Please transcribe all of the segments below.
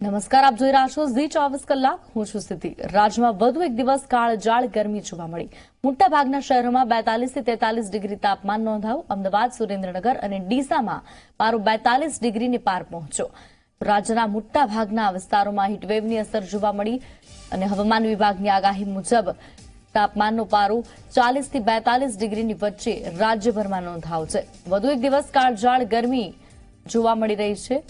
નમસ્કાર, આપ જોઈ રહ્યા છો ઝી ચોવીસ કલાક. હું છું સ્થિતિ રાજ્યમાં વધુ એક દિવસ કાળજાળ ગરમી જોવા મળી. મોટાભાગના શહેરોમાં બેતાલીસથી તેતાલીસ ડિગ્રી તાપમાન નોંધાયું. અમદાવાદ, સુરેન્દ્રનગર અને ડીસામાં પારો બેતાલીસ ડિગ્રીની પાર પહોંચ્યો. રાજ્યના મોટાભાગના વિસ્તારોમાં હીટવેવની અસર જોવા મળી અને હવામાન વિભાગની આગાહી મુજબ તાપમાનનો પારો ચાલીસથી બેતાલીસ ડિગ્રીની વચ્ચે રાજ્યભરમાં નોંધાવ છે. વધુ એક દિવસ કાળજાળ ગરમી જોવા મળી રહી છે.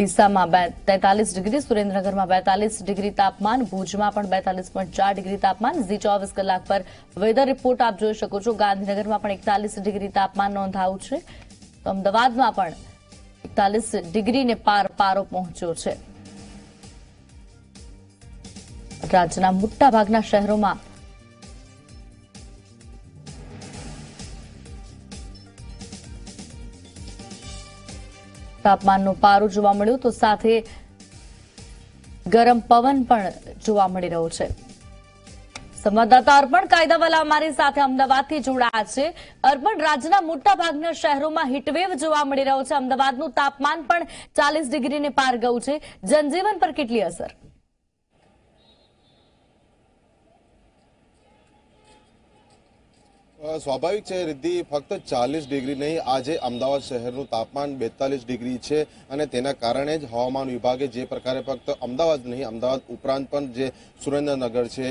ડીસામાં તેતાલીસ ડિગ્રી, સુરેન્દ્રનગરમાં બેતાલીસ ડિગ્રી તાપમાન, ભુજમાં પણ બેતાલીસ પોઈન્ટ ચાર ડિગ્રી તાપમાન. ઝી ચોવીસ કલાક પર વેધર રિપોર્ટ આપ જોઈ શકો છો. ગાંધીનગરમાં પણ એકતાલીસ ડિગ્રી તાપમાન નોંધાયું છે. તો અમદાવાદમાં પણ એકતાલીસ ડિગ્રીને પાર પારો પહોંચ્યો છે. રાજ્યના મોટાભાગના શહેરોમાં તાપમાનનો પારું જોવા મળ્યું તો સાથે ગરમ પવન પણ જોવા મળી રહ્યો છે. સંવાદદાતા અર્પણ કાયદાવાલા અમારી સાથે અમદાવાદથી જોડાયા છે. અર્પણ, રાજ્યના મોટાભાગના શહેરોમાં હીટવેવ જોવા મળી રહ્યો છે. અમદાવાદનું તાપમાન પણ ચાલીસ ડિગ્રીને પાર ગયું છે. જનજીવન પર કેટલી અસર? સ્વાભાવિક છે રિદ્ધિ ફક્ત ચાલીસ ડિગ્રી નહીં, આજે અમદાવાદ શહેરનું તાપમાન બેતાલીસ ડિગ્રી છે અને તેના કારણે જ હવામાન વિભાગે જે પ્રકારે ફક્ત અમદાવાદ નહીં, અમદાવાદ ઉપરાંત પણ જે સુરેન્દ્રનગર છે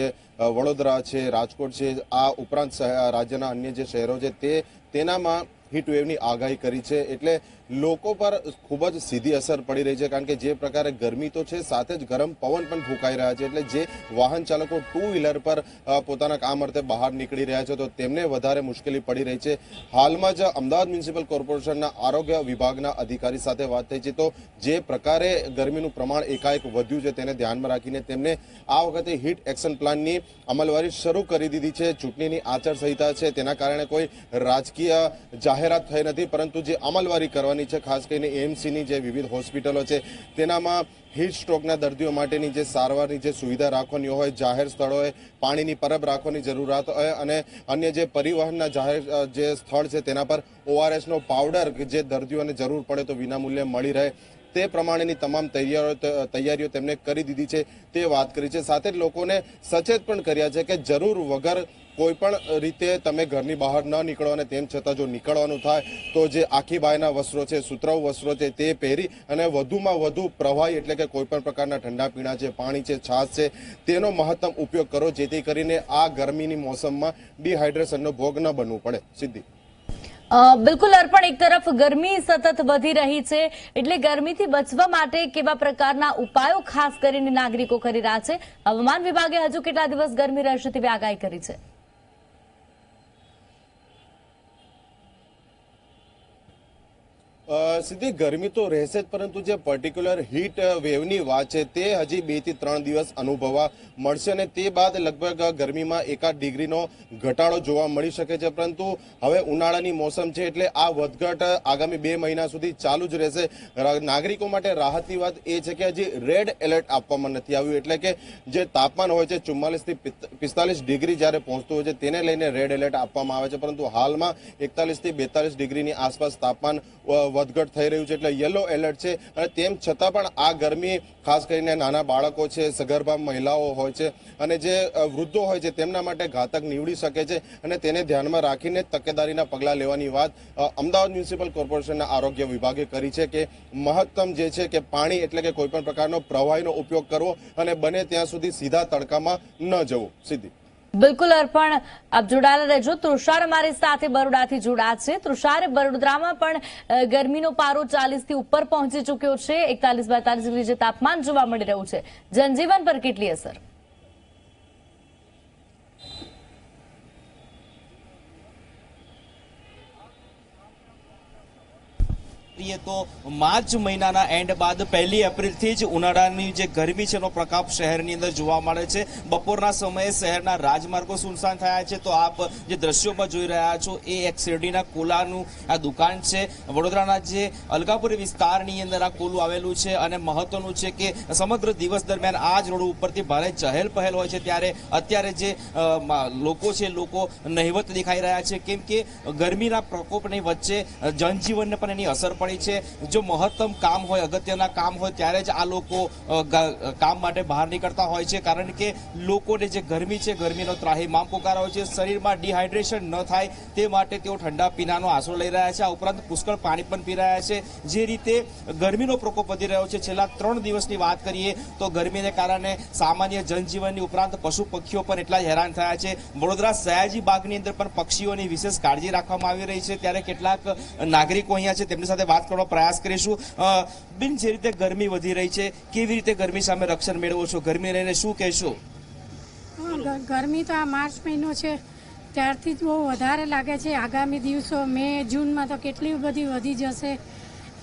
વડોદરા છે, રાજકોટ છે, આ ઉપરાંત રાજ્યના અન્ય જે શહેરો છે તે, તેનામાં હીટવેવની આગાહી કરી છે. એટલે લોકો પર ખૂબ જ સીધી અસર પડી રહી છે, કારણ કે જે પ્રકારે ગરમી તો છે, સાથે જ ગરમ પવન પણ ફૂંકાઈ રહ્યા છે. એટલે જે વાહન ચાલકો ટુ વ્હીલર પર પોતાના કામ અર્થે બહાર નીકળી રહ્યા છે, તો તેમને વધારે મુશ્કેલી પડી રહી છે. હાલમાં જ અમદાવાદ મ્યુનિસિપલ કોર્પોરેશનના આરોગ્ય વિભાગના અધિકારી સાથે વાત થઈ છે, તો જે પ્રકારે ગરમીનું પ્રમાણ એકાએક વધ્યું છે, તેને ધ્યાનમાં રાખીને તેમને આ વખતે હીટ એક્શન પ્લાનની અમલવારી શરૂ કરી દીધી છે. ચૂંટણીની આચારસંહિતા છે, તેના કારણે કોઈ રાજકીય જાહેરાત થઈ નથી, પરંતુ જે અમલવારી કરવાની છે, ખાસ કરીને એએમસીની જે વિવિધ હોસ્પિટલો છે, તેનામાં હીટ સ્ટ્રોકના દર્દીઓ માટેની જે સારવારની જે સુવિધા રાખવાની હોય, જાહેર સ્થળોએ પાણીની પરબ રાખવાની જરૂરિયાત હોય અને અન્ય જે પરિવહનના જાહેર જે સ્થળ છે તેના પર ઓઆરએસનો પાવડર જે દર્દીઓને જરૂર પડે તો વિનામૂલ્યે મળી રહે. તે પ્રમાણેની તમામ તૈયારીઓ તૈયારીઓ તેમણે કરી દીધી છે, તે વાત કરી છે. સાથે જ લોકોને સચેત પણ કર્યા છે કે જરૂર વગર કોઈપણ રીતે તમે ઘરની બહાર ન નીકળો અને તેમ છતાં જો નીકળવાનું થાય, તો જે આખી બાયના વસ્ત્રો છે, સુતરાઉ વસ્ત્રો છે, તે પહેરી અને વધુમાં વધુ પ્રવાહી એટલે કે કોઈપણ પ્રકારના ઠંડા પીણા છે, પાણી છે, છાશ છે, તેનો મહત્તમ ઉપયોગ કરો, જેથી કરીને આ ગરમીની મોસમમાં ડિહાઇડ્રેશનનો ભોગ ન બનવું પડે. સિદ્ધિ. બિલકુલ અર્પણ. એક તરફ ગરમી સતત વધી રહી છે, એટલે ગરમીથી બચવા માટે કેવા પ્રકારના ઉપાયો ખાસ કરીને નાગરિકો કરી રહ્યા છે? હવામાન વિભાગે હજુ કેટલા દિવસ ગરમી રહેશે તેવી આગાહી કરી છે? સીધી ગરમી તો રહેશે જ, પરંતુ જે પર્ટિક્યુલર હીટ વેવની વાત છે તે હજી બેથી ત્રણ દિવસ અનુભવવા મળશે અને તે બાદ લગભગ ગરમીમાં એકાદ ડિગ્રીનો ઘટાડો જોવા મળી શકે છે. પરંતુ હવે ઉનાળાની મોસમ છે એટલે આ વધઘટ આગામી બે મહિના સુધી ચાલુ જ રહેશે. નાગરિકો માટે રાહતની વાત એ છે કે હજી રેડ એલર્ટ આપવામાં નથી આવ્યું. એટલે કે જે તાપમાન હોય છે ચુમ્માલીસથી પિસ્તાલીસ ડિગ્રી જ્યારે પહોંચતું હોય છે, તેને લઈને રેડ એલર્ટ આપવામાં આવે છે. પરંતુ હાલમાં એકતાલીસથી બેતાલીસ ડિગ્રીની આસપાસ તાપમાન વધઘટ થઈ રહ્યું છે એટલે યલો એલર્ટ છે. અને તેમ છતાં પણ આ ગરમી, ખાસ કરીને નાના બાળકો છે, સગર્ભા મહિલાઓ હોય છે અને જે વૃદ્ધો હોય છે તેમના માટે ઘાતક નીવડી શકે છે અને તેને ધ્યાનમાં રાખીને તકેદારીના પગલાં લેવાની વાત અમદાવાદ મ્યુનિસિપલ કોર્પોરેશનના આરોગ્ય વિભાગે કરી છે કે મહત્તમ જે છે કે પાણી એટલે કે કોઈપણ પ્રકારનો પ્રવાહીનો ઉપયોગ કરવો અને બને ત્યાં સુધી સીધા તડકામાં ન જવું. સીધી બિલકુલ અર્પણ. આપ જોડાયેલા રહેજો. તૃષાર અમારી સાથે બરોડાથી જોડાયા છે. તૃષાર, વડોદરામાં પણ ગરમીનો પારો ચાલીસથી ઉપર પહોંચી ચુક્યો છે. એકતાલીસ બેતાલીસ ડિગ્રી જે તાપમાન જોવા મળી રહ્યું છે. જનજીવન પર કેટલી અસર? કરીએ તો માર્ચ મહિનાના એન્ડ બાદ પહેલી એપ્રિલથી જ ઉનાળાની જે ગરમી છે એનો પ્રકાપ શહેરની અંદર જોવા મળે છે. બપોરના સમયે શહેરના રાજમાર્ગો સુનસાન થયા છે. તો આપ જે દ્રશ્યોમાં જોઈ રહ્યા છો એ એક શેરડીના કોલાનું આ દુકાન છે. વડોદરાના જે અલગાપુરી વિસ્તારની અંદર આ કોલું આવેલું છે અને મહત્વનું છે કે સમગ્ર દિવસ દરમિયાન આ જ રોડ ઉપરથી ભારે ચહેલ પહેલ હોય છે. ત્યારે અત્યારે જે લોકો છે લોકો નહિવત દેખાઈ રહ્યા છે. કેમ કે ગરમીના પ્રકોપની વચ્ચે જનજીવનને પણ એની અસર પડી મળી છે. જો મહત્તમ કામ હોય, અગત્યના કામ હોય, ત્યારે જ આ લોકો કામ માટે બહાર નીકળતા હોય છે. કારણ કે લોકોને જે ગરમી છે, ગરમીનો ત્રાહીમામ પુકારો હોય છે. શરીરમાં ડિહાઇડ્રેશન ન થાય તે માટે તેઓ ઠંડા પીણાનો આશરો લઈ રહ્યા છે. આ ઉપરાંત પુષ્કળ પાણી પણ પી રહ્યા છે. જે રીતે ગરમીનો પ્રકોપ વધી રહ્યો છે. છેલ્લા ત્રણ દિવસની વાત કરીએ તો ગરમીને કારણે સામાન્ય જનજીવનની ઉપરાંત પશુ પક્ષીઓ પણ એટલા હેરાન થયા છે. વડોદરા સયાજી બાગની અંદર પણ પક્ષીઓની વિશેષ કાળજી રાખવામાં આવી રહી છે. ત્યારે કેટલાક નાગરિકો અહીંયા છે, તેમની સાથે વાત કરવાનો પ્રયાસ કરીશું. બિન જે રીતે ગરમી વધી રહી છે, કેવી રીતે ગરમી સામે રક્ષણ મેળવો છો? ગરમી રહીને શું કહેશો? ગરમી તો આ માર્ચ મહિનો છે. ત્યારથી જ બહુ વધારે લાગે છે. આગામી દિવસો મે, જૂનમાં તો કેટલી બધી વધી જશે.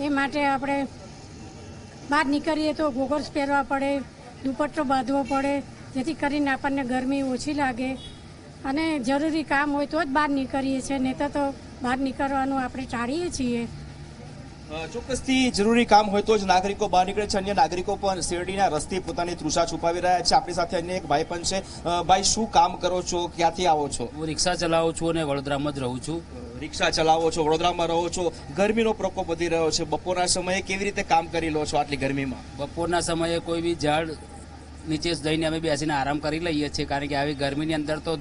એ માટે આપણે બહાર નીકળીએ તો ગોગલ્સ પહેરવા પડે, દુપટ્ટો બાંધવો પડે, જેથી કરીને આપણને ગરમી ઓછી લાગે. અને જરૂરી કામ હોય તો જ બહાર નીકળીએ છીએ નહીં તો બહાર નીકળવાનું આપણે ટાળીએ છીએ. ચોક્કસથી જરૂરી કામ હોય તો જ નાગરિકો બહાર નીકળે છે. અન્ય નાગરિકો પણ શેરડીના રસ્તે પોતાની તૃષા છુપાવી રહ્યા છે. આપણી સાથે અન્ય એક ભાઈ પણ છે. ભાઈ શું કામ કરો છો? ક્યાંથી આવો છો? હું રિક્ષા ચલાવું છું અને વડોદરામાં જ રહું છું. રિક્ષા ચલાવો છો વડોદરામાં રહો છો. ગરમીનો પ્રકોપ વધી રહ્યો છે. બપોરના સમયે કેવી રીતે કામ કરી લો છો આટલી ગરમીમાં? બપોરના સમયે કોઈ બી ઝાડ નીચે જઈને અમે બેસીને આરામ કરી લઈએ છીએ. કારણ કે આવી ગરમીની અંદર તો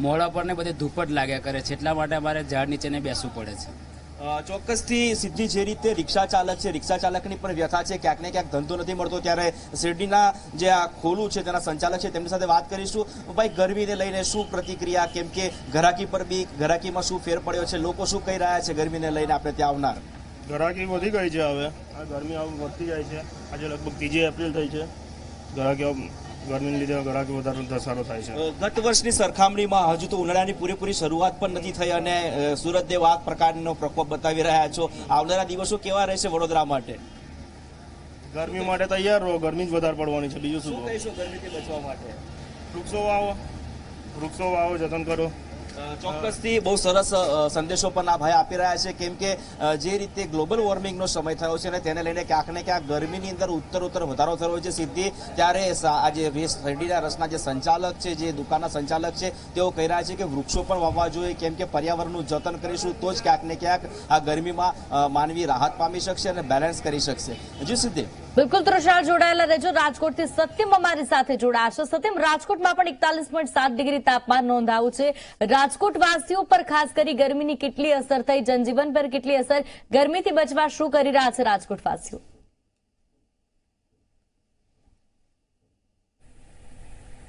મોડા પર ને બધે ધૂપ જ લાગ્યા કરે છે. એટલા માટે અમારે ઝાડ નીચેને બેસવું પડે છે. ચોક્કસથી સિદ્ધિ જે રીતે રિક્ષા ચાલક છે, રિક્ષા ચાલકની પણ વ્યથા છે, ક્યાંક ને ક્યાંક ધંધો નથી મળતો, ત્યારે શેરડીના જે આ ખોલું છે, તેના સંચાલક છે, તેમની સાથે વાત કરીશું. ભાઈ, ગરમીને લઈને શું પ્રતિક્રિયા? કેમ કે ઘરાકી પર બી, ઘરાકીમાં શું ફેર પડ્યો છે? લોકો શું કહી રહ્યા છે ગરમીને લઈને આપણે ત્યાં આવનાર? ઘરાકી વધી ગઈ છે હવે. આ ગરમી આવું વધતી જાય છે. આજે લગભગ ત્રીજી એપ્રિલ થઈ છે. ઘરાકી ગરમીને લીધે ઘરાકી વધારે ધસારો થાય છે. ગત વર્ષની સરખામણીમાં હજુ તો ઉનાળાની પૂરેપૂરી શરૂઆત પણ નથી થઈ અને સુરત દેવ આ પ્રકારનો પ્રકોપ બતાવી રહ્યા છો. આવનારા દિવસો કેવા રહેશે વડોદરા માટે? ગરમી માટે તૈયાર રહો ગરમી જ વધારે પડવાની છે. બીજું શું શું કહીશું ગરમીથી બચવા માટે? વૃક્ષો વાવો વૃક્ષો વાવો જતન કરો. ચોક્કસથી બહુ સરસ સંદેશો પણ આ ભાઈ આપી રહ્યા છે. કેમ કે જે રીતે ગ્લોબલ વોર્મિંગનો સમય થયો છે અને તેને લઈને ક્યાંક ને ક્યાંક ગરમીની અંદર ઉત્તર ઉત્તર વધારો થયો છે. સીધી ત્યારે આજે શેરડીના રસના જે સંચાલક છે, જે દુકાનના સંચાલક છે, તેઓ કહી રહ્યા છે કે વૃક્ષો પણ વાવવા જોઈએ. કેમ કે પર્યાવરણનું જતન કરીશું તો જ ક્યાંક ને ક્યાંક આ ગરમીમાં માનવી રાહત પામી શકશે અને બેલેન્સ કરી શકશે. હજુ સિદ્ધિ બિલકુલ તૃષાર, જોડાયેલા રહેજો. રાજકોટથી સત્યમ અમારી સાથે જોડાશે. સત્યમ, રાજકોટમાં પણ એકતાલીસ પોઈન્ટ સાત ડિગ્રી તાપમાન નોંધાયું છે. રાજકોટવાસીઓ પર ખાસ કરી ગરમીની કેટલી અસર થઈ? જનજીવન પર કેટલી અસર? ગરમીથી બચવા શું કરી રહ્યા છે રાજકોટ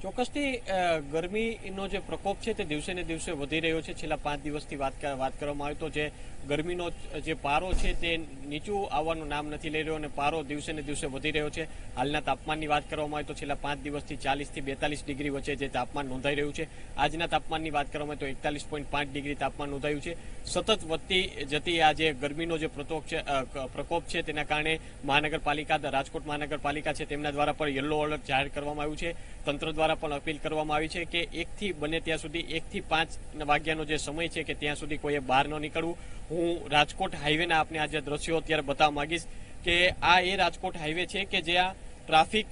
ચોક્કસથી ગરમીનો જે પ્રકોપ છે તે દિવસે ને દિવસે વધી રહ્યો છે. છેલ્લા પાંચ દિવસથી વાત વાત કરવામાં આવે તો જે ગરમીનો જે પારો છે તે નીચું આવવાનું નામ નથી લઈ રહ્યો અને પારો દિવસે ને દિવસે વધી રહ્યો છે. હાલના તાપમાનની વાત કરવામાં આવે તો છેલ્લા પાંચ દિવસથી ચાલીસથી બેતાલીસ ડિગ્રી વચ્ચે જે તાપમાન નોંધાઈ રહ્યું છે. આજના તાપમાનની વાત કરવામાં આવે તો એકતાલીસ પોઈન્ટ પાંચ ડિગ્રી તાપમાન નોંધાયું છે. સતત વધતી જતી આ જે ગરમીનો જે પ્રતોપ છે પ્રકોપ છે તેના કારણે મહાનગરપાલિકા રાજકોટ મહાનગરપાલિકા છે તેમના દ્વારા પણ યલો એલર્ટ જાહેર કરવામાં આવ્યું છે. તંત્ર દ્વારા પણ અપીલ કરવામાં આવી છે કે એકથી બને ત્યાં સુધી એકથી પાંચ વાગ્યાનો જે સમય છે કે ત્યાં સુધી કોઈએ બહાર ન નીકળવું. હું રાજકોટ હાઈવેના આપને આ જે દ્રશ્યો અત્યારે બતાવવા માંગીશ કે આ એ રાજકોટ હાઈવે છે કે જ્યાં ટ્રાફિક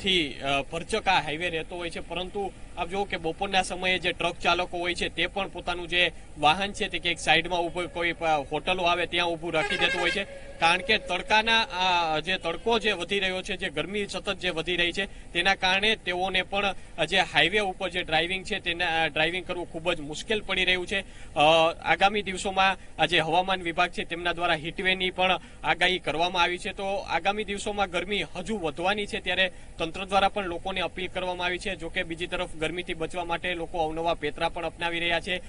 થી ભરચકા આ હાઈવે રહેતો હોય છે. પરંતુ આપ જુઓ કે બપોરના સમયે જે ટ્રક ચાલકો હોય છે, તે પણ પોતાનું જે વાહન છે તે ક્યાંક સાઈડમાં ઊભું કોઈ હોટલો આવે ત્યાં ઊભું રાખી દેતું હોય છે. કારણ કે તડકાના જે તડકો જે વધી રહ્યો છે, જે ગરમી સતત જે વધી રહી છે, તેના કારણે તેઓને પણ જે હાઈવે ઉપર જે ડ્રાઇવિંગ છે તેના ડ્રાઇવિંગ કરવું ખૂબ જ મુશ્કેલ પડી રહ્યું છે. આગામી દિવસોમાં જે હવામાન વિભાગ છે તેમના દ્વારા હીટવેની પણ આગાહી કરવામાં આવી છે. તો આગામી દિવસોમાં ગરમી હજુ વધવાની છે ત્યારે તંત્ર દ્વારા પણ લોકોને અપીલ કરવામાં આવી છે. જોકે બીજી તરફ ગરમીથી બચવા માટે લોકો અવનવા પેતરા પણ અપનાવી રહ્યા છે.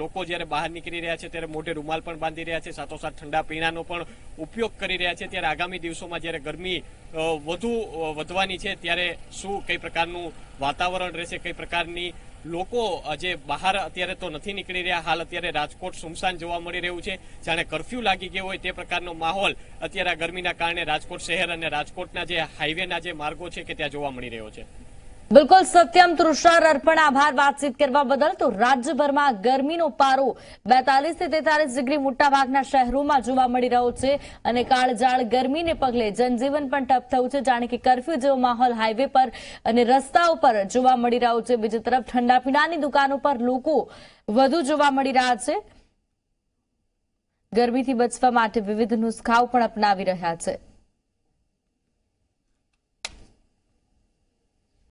લોકો જ્યારે બહાર નીકળી રહ્યા છે ત્યારે મોઢે રૂમાલ પણ બાંધી રહ્યા છે. સાથોસાથ ઠંડા પીણાનો પણ ઉપયોગ કરી રહ્યા છે. ત્યારે આગામી દિવસોમાં જ્યારે ગરમી વધુ વધવાની છે, ત્યારે શું કઈ પ્રકારનું વાતાવરણ રહેશે, કઈ પ્રકારની લોકો જે બહાર અત્યારે તો નથી નીકળી રહ્યા. હાલ અત્યારે રાજકોટ સુમસાન જોવા મળી રહ્યું છે, જાણે કરફ્યુ લાગી ગયો હોય તે પ્રકારનો માહોલ અત્યારે આ ગરમીના કારણે રાજકોટ શહેર અને રાજકોટના જે હાઈવેના જે માર્ગો છે કે ત્યાં જોવા મળી રહ્યો છે. બિલકુલ સત્યમ તૃષાર અર્પણ. આભાર વાતચીત કરવા બદલ તો રાજ્યભરમાં ગરમીનો પારો બેતાલીસથી તેતાલીસ ડિગ્રી મોટાભાગના શહેરોમાં જોવા મળી રહ્યો છે અને કાળજાળ ગરમીને પગલે જનજીવન પણ ઠપ થયું છે. જાણે કે કરફ્યુ જેવો માહોલ હાઈવે પર અને રસ્તાઓ પર જોવા મળી રહ્યો છે. બીજી તરફ ઠંડા પીણાની દુકાનો પર લોકો વધુ જોવા મળી રહ્યા છે. ગરમીથી બચવા માટે વિવિધ નુસ્ખાઓ પણ અપનાવી રહ્યા છે.